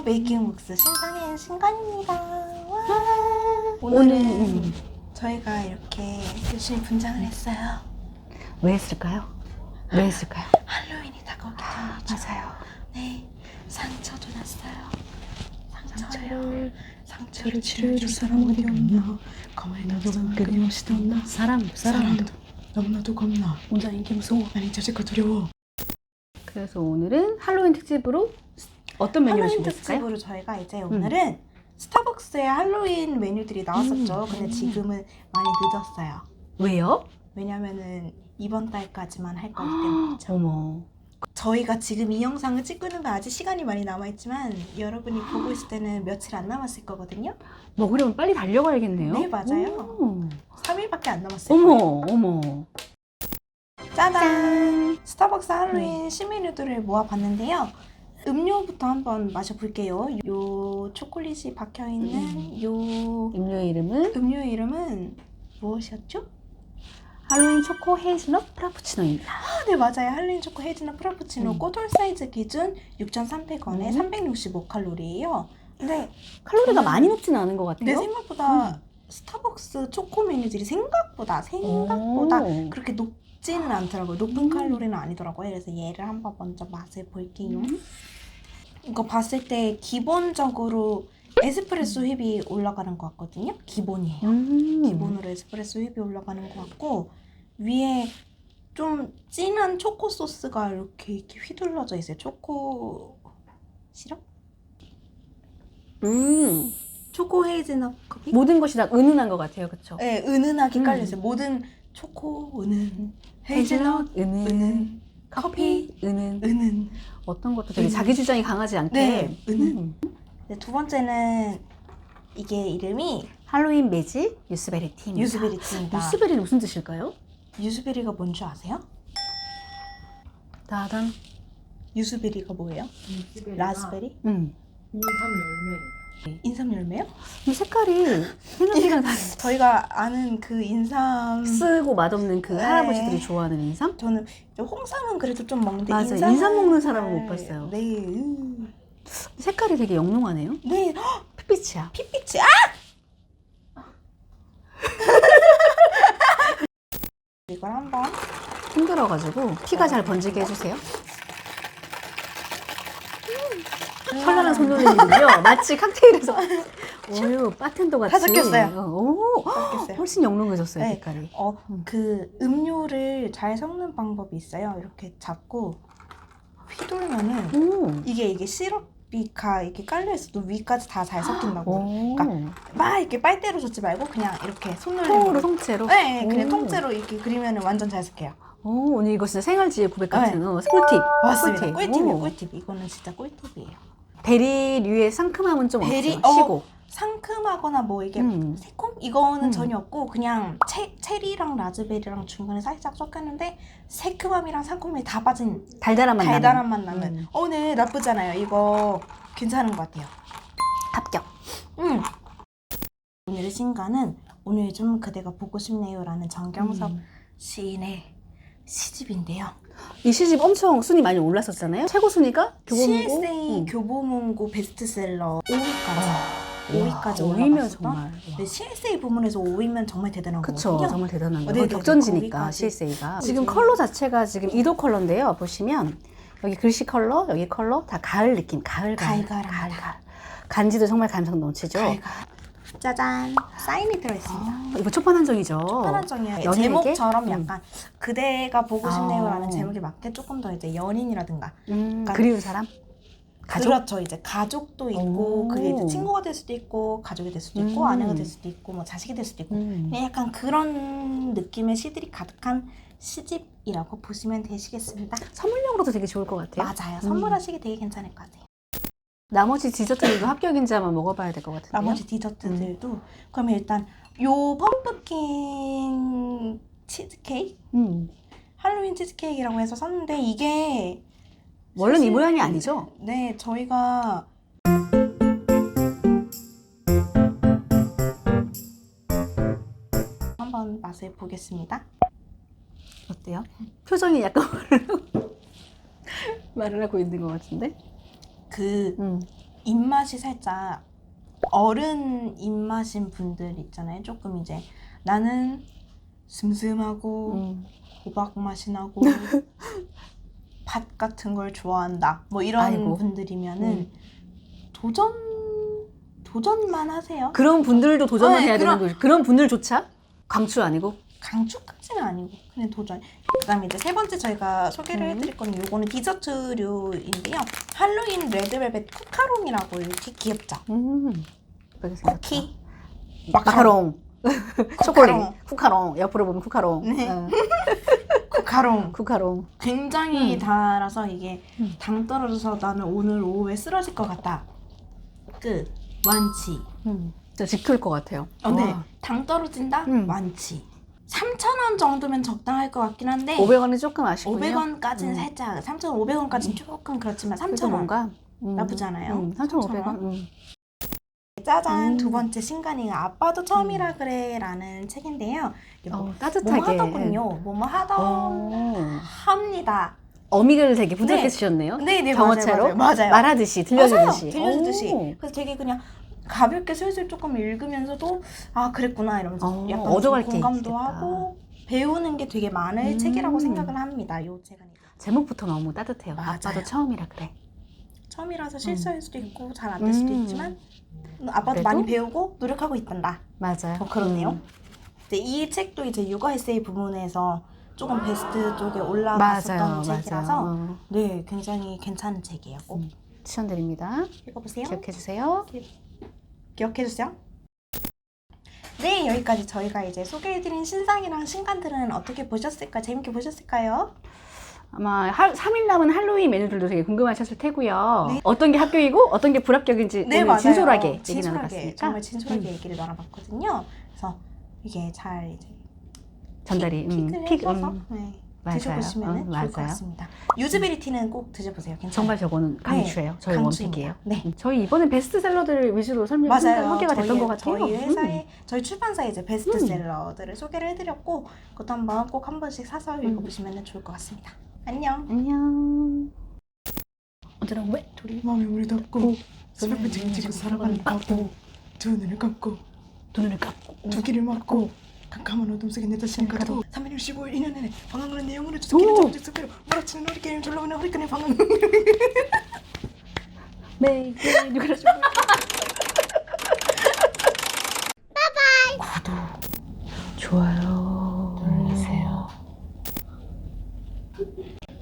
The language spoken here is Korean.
안녕하세요. 메이킹북스 신상의 신간입니다. 와. 오늘 오늘은 음, 저희가 이렇게 열심히 분장을 했어요. 왜 했을까요? 왜 했을까요? 할로윈이 다가오기 때문이죠. 맞아요. 네, 상처도 났어요. 상처를 상처를 치료해줄 사람 어디 없나? 가만히 놔두면 끊임없이 나 사람 사람도 너무나도 겁나. 원장님 게 무서워. 아니 저질거 두려워. 그래서 오늘은 할로윈 특집으로 어떤 메뉴를 할로윈 준비했을까요? 특집으로 저희가 이제 오늘은 스타벅스의 할로윈 메뉴들이 나왔었죠. 음. 근데 지금은 많이 늦었어요. 왜요? 왜냐면은 이번 달까지만 할 거기 때문이죠. 어머. 저희가 지금 이 영상을 찍고 있는 건 아직 시간이 많이 남아있지만 여러분이 보고 있을 때는 며칠 안 남았을 거거든요. 뭐 그러면 빨리 달려가야겠네요. 네, 맞아요. 오. 3일밖에 안 남았어요. 어머, 어머. 짜잔! 스타벅스 할로윈 신메뉴들을 모아봤는데요. 음료부터 한번 마셔볼게요. 요 초콜릿이 박혀있는 요 음료 이름은 음료 이름은 무엇이었죠? 할로윈 초코 헤이즐넛 프라푸치노입니다. 아, 네 맞아요. 할로윈 초코 헤이즐넛 프라푸치노 음. 꼬돌 사이즈 기준 6,300원에 음. 365칼로리예요. 근데 칼로리가 저는- 많이 높지는 않은 것 같아요. 내 생각보다 스타벅스 초코 메뉴들이 생각보다 생각보다 오. 그렇게 높 지는 않더라고요. 높은 음. 칼로리는 아니더라고요. 그래서 얘를 한번 먼저 맛을 볼게요. 음. 이거 봤을 때 기본적으로 에스프레소 휘이 올라가는 것 같거든요. 기본이에요. 음. 기본으로 에스프레소 휘이 올라가는 것 같고 위에 좀 진한 초코 소스가 이렇게, 이렇게 휘둘러져 있어요. 초코 시럽? 음. 초코 헤이즐넛 커피? 모든 것이 다 은은한 것 같아요, 그렇죠? 네, 은은하게 음. 깔려 있어요. 모든 초코 은은 헤이즐넛 은은, 은은 커피, 은은. 은은. 어떤 것도 되게 음. 자기 주장이 강하지 않게. 네, 은은. 음. 네, 두 번째는 이게 이름이 할로윈 매직 유스베리 티입니다. 유스베리 티입니다. 유스베리는 무슨 뜻일까요? 유스베리가 뭔지 아세요? 따단. 유스베리가 뭐예요? 라즈베리? 음. 인삼 열매 요? 이 색깔이 생각이랑 다 저희가 아는 그 인삼 쓰고 맛없는 그 네. 할아버지들이 좋아하는 인삼? 저는 홍삼은 그래도 좀 먹는데 맞아, 인삼은 인삼 먹는 사람은 못 봤어요. 네, 음. 색깔이 되게 영롱하네요. 네, 헉, 핏빛이야. 핏빛이 아! 이걸 한번 힘들어가지고 피가 잘 번지게 해주세요. 현란한 손놀림이군요. 마치 칵테일에서 오유 바텐더 같이. 다 섞였어요. 오, 섞였어요. 훨씬 영롱해졌어요 네. 색깔이. 어, 음. 그 음료를 잘 섞는 방법이 있어요. 이렇게 잡고 휘돌면은 오. 이게 이게 시럽이 가 이렇게 깔려 있어도 위까지 다 잘 섞인다고. 오. 막 이렇게 빨대로 젓지 말고 그냥 이렇게 손으로 통으로 통째로. 네, 그냥 오. 통째로 이렇게 그리면은 완전 잘 섞여요. 오, 오늘 이거 진짜 생활지의 고백 같은 어, 꿀팁. 맞습니다. 꿀팁. 꿀팁이에요, 오. 꿀팁. 이거는 진짜 꿀팁이에요. 베리류의 상큼함은 좀 베리- 없어요. 어. 시고. 상큼하거나 뭐 이게 음. 새콤 이거는 음. 전혀 없고 그냥 채, 체리랑 라즈베리랑 중간에 살짝 섞였는데 새콤함이랑 상큼함이 다 빠진 달달한 맛 달달한. 맛 나는. 음. 어, 네 나쁘잖아요. 이거 괜찮은 것 같아요. 합격. 음. 오늘의 신간은 오늘 좀 그대가 보고 싶네요라는 정경섭 음. 시인의 시집인데요. 이 시집 엄청 순위 많이 올랐었잖아요. 최고 순위가 교보문고. CSA 응. 교보문고 베스트셀러 5위까지. 5위까지 5위면 올라갔었던? 정말. 네, CSA 부문에서 5위면 정말 대단한 그쵸, 거거든요. 정말 대단한 어, 거예요. 네네네, 격전지니까. CSA가. 지금 그죠. 컬러 자체가 지금 이도 컬러인데요. 보시면 여기 글씨 컬러, 여기 컬러 다 가을 느낌, 가을 가을. 가을 가을. 간지도 정말 감성 넘치죠. 갈가. 짜잔 사인이 들어있습니다. 아, 이거 초판 한정이죠. 편한정이에요. 연인에게? 제목처럼 음. 약간 그대가 보고 싶네요라는 아. 제목에 맞게 조금 더 이제 연인이라든가 음, 그리운 사람? 가족? 그렇죠. 이제 가족도 있고 오. 그게 이제 친구가 될 수도 있고 가족이 될 수도 있고 음. 아내가 될 수도 있고 뭐 자식이 될 수도 있고 음. 약간 그런 느낌의 시들이 가득한 시집이라고 보시면 되시겠습니다. 선물용으로도 되게 좋을 것 같아요. 맞아요. 음. 선물하시기 되게 괜찮을 것 같아요. 나머지 디저트들도 합격인지 한번 먹어봐야 될 것 같은데요. 나머지 디저트들도 그러면 일단 요 펌프킨 치즈케이크 음. 할로윈 치즈케이크라고 해서 샀는데 이게 원래는 이 사실- 모양이 아니죠? 네 저희가 한번 맛을 보겠습니다. 어때요? 표정이 약간 말을 하고 있는 것 같은데? 그 음. 입맛이 살짝 어른 입맛인 분들 있잖아요. 조금 이제 나는 슴슴하고 음. 호박 맛이 나고 밭 같은 걸 좋아한다. 뭐 이런 아이고. 분들이면은 음. 도전 도전만 하세요. 그런 분들도 도전을 네, 해야 그런- 되는 거죠. 그런 분들조차 강추 아니고. 강추까지는 아니고 그냥 도전. 그다음에 이제 세 번째 저희가 소개를 음. 해드릴 거는 요거는 디저트류인데요. 할로윈 레드벨벳 쿠카롱이라고 이렇게 귀엽죠. 음. 쿠키 마카롱. 초콜릿. 쿠카롱. 옆으로 보면 쿠카롱. 네. 응. 쿠카롱 쿠카롱. 굉장히 음. 달아서 이게 음. 당 떨어져서 나는 오늘 오후에 쓰러질 것 같다. 끝. 완치. 음. 진짜 지킬 것 같아요. 어, 네. 와. 당 떨어진다? 음. 완치. 3,000원 정도면 적당할 것 같긴 한데 500원이 조금 아쉽군요. 500원까지는 음. 살짝 3,500원까지는 조금 그렇지만 그래도 3,000원 뭔가 음. 나쁘지 않아요. 음, 3,500원. 음. 짜잔 음. 두 번째 신간이 아빠도 처음이라 그래라는 책인데요. 이게 뭐, 어, 뭐 따뜻하게. 하더군요. 뭐뭐 하더 어. 합니다. 어미를 되게 부드럽게 네. 쓰셨네요. 네네 경어체로 맞아요. 맞아요. 말하듯이 맞아요. 들려주듯이. 들려주듯이. 오. 그래서 되게 그냥 가볍게 슬슬 조금 읽으면서도 아 그랬구나 이러면서 어, 약간 얻어갈 좀게 공감도 있겠다. 하고 배우는 게 되게 많은 음. 책이라고 생각을 합니다. 이 책은 제목부터 너무 따뜻해요. 맞아요. 아빠도 처음이라 그래. 처음이라서 실수할 수도 있고 잘 안 될 수도 음. 있지만 아빠도 그래도? 많이 배우고 노력하고 있단다. 맞아요. 어, 그러네요. 음. 이제 이 책도 이제 육아 에세이 부문에서 조금 베스트 쪽에 올라갔었던 맞아요. 책이라서 맞아요. 어. 네 굉장히 괜찮은 책이에요. 꼭 음. 추천드립니다. 읽어보세요. 기억해 주세요. 기억해 주세요. 네, 여기까지 저희가 이제 소개해드린 신상이랑 신간들은 어떻게 보셨을까? 재밌게 보셨을까요? 아마 할, 3일 남은 할로윈 메뉴들도 되게 궁금하셨을 테고요. 네. 어떤 게 합격이고 어떤 게 불합격인지 오늘 진솔하게 얘기 진솔하게, 나눠봤으니까 정말 진솔하게 음. 얘기를 나눠봤거든요. 그래서 이게 잘 이제 전달이 음, 픽을 픽, 해줘서 음, 네, 맞아요. 드셔보시면 어, 좋을 것 맞아요. 같습니다. 유즈베리티는 꼭 드셔보세요. 괜찮아요. 정말 저거는 강추예요. 저희 강추입니다. 원픽이에요. 네. 음, 저희 이번엔 베스트셀러들 위주로 설명 맞아요. 소개가 됐던 저희, 것 같아요. 저희 회사의 음. 저희 출판사의 이제 베스트셀러들을 소개를 해드렸고 그것도 한번 꼭 한 번씩 사서 음. 읽어보시면 좋을 것 같습니다. 안녕. 안녕. 오늘은 왜 둘이 덮고 새벽을 지키고 살아가는 바보 두 눈을 감고 두 눈을 감고 두 귀를 막고 깜깜한 어둠 속에 내 자신을 가도 365일 2년 내내 방황하는 내 영혼을 오! 주석기를 정직 속으로 몰아치는 허리케인을 졸라오는 허리끈의 방황 누가 좀 구독